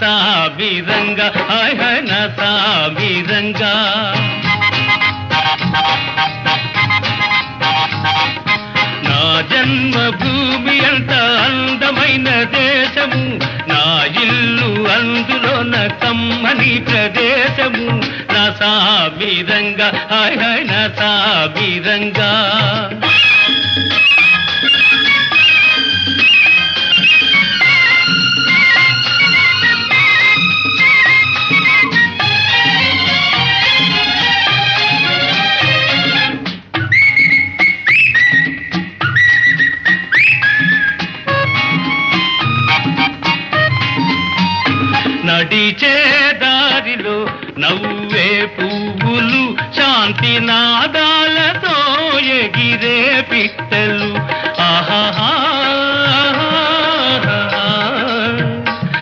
సామిరంగా hi hi నా జన్మ నా అంత అందమైన దేశము నా ఇల్లు అందులోన కమ్మని ప్రదేశము. నా సాబీరంగా హాయ్ హాయ్ నడిచే దారిలో నవ్వే పువ్వులు శాంతి నాదాలతో ఎగిరే పిట్టలు. ఆహా